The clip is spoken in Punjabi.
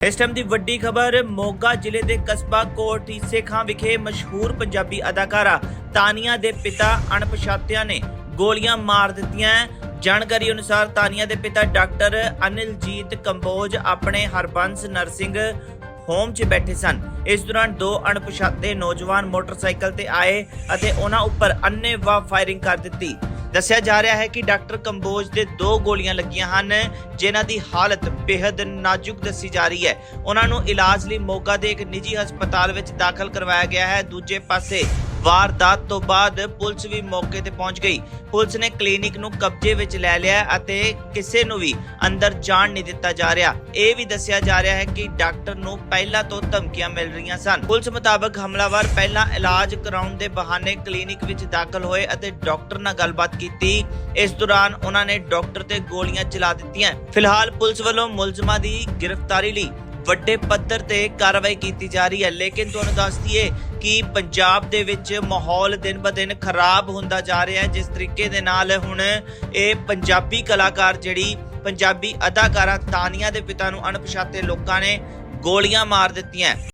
ਇਸ ਟਾਈਮ ਦੀ ਵੱਡੀ ਖਬਰ, ਮੋਗਾ ਜ਼ਿਲ੍ਹੇ ਦੇ ਕਸਬਾ ਕੋਟ ਈਸੇ ਖਾਂ ਵਿਖੇ ਮਸ਼ਹੂਰ ਪੰਜਾਬੀ ਅਦਾਕਾਰਾ ਤਾਨੀਆ ਦੇ ਪਿਤਾ ਅਣਪਛਾਤਿਆਂ ਨੇ ਗੋਲੀਆਂ ਮਾਰ ਦਿੱਤੀਆਂ ਜਾਣਕਾਰੀ ਅਨੁਸਾਰ ਤਾਨੀਆ ਦੇ ਪਿਤਾ ਡਾਕਟਰ ਅਨਿਲਜੀਤ ਕੰਬੋਜ ਆਪਣੇ ਹਰਬੰਸ ਨਰਸਿੰਗ ਹੋਮ 'ਚ ਬੈਠੇ ਸਨ। ਇਸ ਦੌਰਾਨ ਦੋ ਅਣਪਛਾਤੇ ਨੌਜਵਾਨ ਮੋਟਰਸਾਈਕਲ ਤੇ ਆਏ ਅਤੇ ਉਹਨਾਂ ਉੱਪਰ ਅੰਨ੍ਹੇਵਾਹ ਫਾਇਰਿੰਗ ਕਰ ਦਿੱਤੀ। ਦੱਸਿਆ ਜਾ ਰਿਹਾ ਹੈ ਕਿ ਡਾਕਟਰ ਕੰਬੋਜ ਦੇ ਦੋ ਗੋਲੀਆਂ ਲੱਗੀਆਂ ਹਨ, ਜਿਨ੍ਹਾਂ ਦੀ ਹਾਲਤ ਬੇहद ਨਾਜ਼ੁਕ ਦੱਸੀ ਜਾ ਰਹੀ ਹੈ। ਉਹਨਾਂ ਨੂੰ ਇਲਾਜ ਲਈ ਮੋਗਾ ਦੇ ਇੱਕ ਨਿੱਜੀ ਹਸਪਤਾਲ ਵਿੱਚ ਦਾਖਲ ਕਰਵਾਇਆ ਗਿਆ ਹੈ। ਦੂਜੇ ਪਾਸੇ ਵਾਰਦਾਤ ਤੋਂ ਬਾਅਦ ਪੁਲਿਸ ਵੀ ਮੌਕੇ ਤੇ ਪਹੁੰਚ ਗਈ। ਪੁਲਿਸ ਨੇ ਕਲੀਨਿਕ ਨੂੰ ਕਬਜ਼ੇ ਵਿੱਚ ਲੈ ਲਿਆ ਅਤੇ ਕਿਸੇ ਨੂੰ ਵੀ ਅੰਦਰ ਜਾਣ ਨਹੀਂ ਦਿੱਤਾ ਜਾ ਰਿਹਾ। ਇਹ ਵੀ ਦੱਸਿਆ ਜਾ ਰਿਹਾ ਹੈ ਕਿ ਡਾਕਟਰ ਨੂੰ ਪਹਿਲਾਂ ਤੋਂ ਧਮਕੀਆਂ ਮਿਲ ਰਹੀਆਂ ਸਨ। ਪੁਲਿਸ ਮੁਤਾਬਕ ਹਮਲਾਵਰ ਪਹਿਲਾਂ ਇਲਾਜ ਕਰਾਉਣ ਦੇ ਬਹਾਨੇ ਕਲੀਨਿਕ ਵਿੱਚ ਦਾਖਲ ਹੋਏ ਅਤੇ ਡਾਕਟਰ ਨਾਲ ਗੱਲਬਾਤ ਕੀਤੀ। ਇਸ ਦੌਰਾਨ ਉਹਨਾਂ ਨੇ ਡਾਕਟਰ ਤੇ ਗੋਲੀਆਂ ਚਲਾ ਦਿੱਤੀਆਂ। ਫਿਲਹਾਲ ਪੁਲਿਸ ਵੱਲੋਂ ਮੁਲਜ਼ਮਾਂ ਦੀ ਗ੍ਰਿਫਤਾਰੀ ਲਈ ਵੱਡੇ ਪੱਧਰ ਤੇ ਕਾਰਵਾਈ ਕੀਤੀ ਜਾ ਰਹੀ ਹੈ। ਲੇਕਿਨ ਤੁਹਾਨੂੰ ਦੱਸ ਦਈਏ ਕਿ ਪੰਜਾਬ ਦੇ ਵਿੱਚ ਮਾਹੌਲ ਦਿਨ-ਬ-ਦਿਨ ਖਰਾਬ ਹੁੰਦਾ ਜਾ ਰਿਹਾ ਹੈ। ਜਿਸ ਤਰੀਕੇ ਦੇ ਨਾਲ ਹੁਣ ਇਹ ਪੰਜਾਬੀ ਕਲਾਕਾਰ ਜਿਹੜੀ ਪੰਜਾਬੀ ਅਦਾਕਾਰਾ ਤਾਨੀਆ ਦੇ ਪਿਤਾ ਨੂੰ ਅਣਪਛਾਤੇ ਲੋਕਾਂ ਨੇ ਗੋਲੀਆਂ ਮਾਰ ਦਿੱਤੀਆਂ।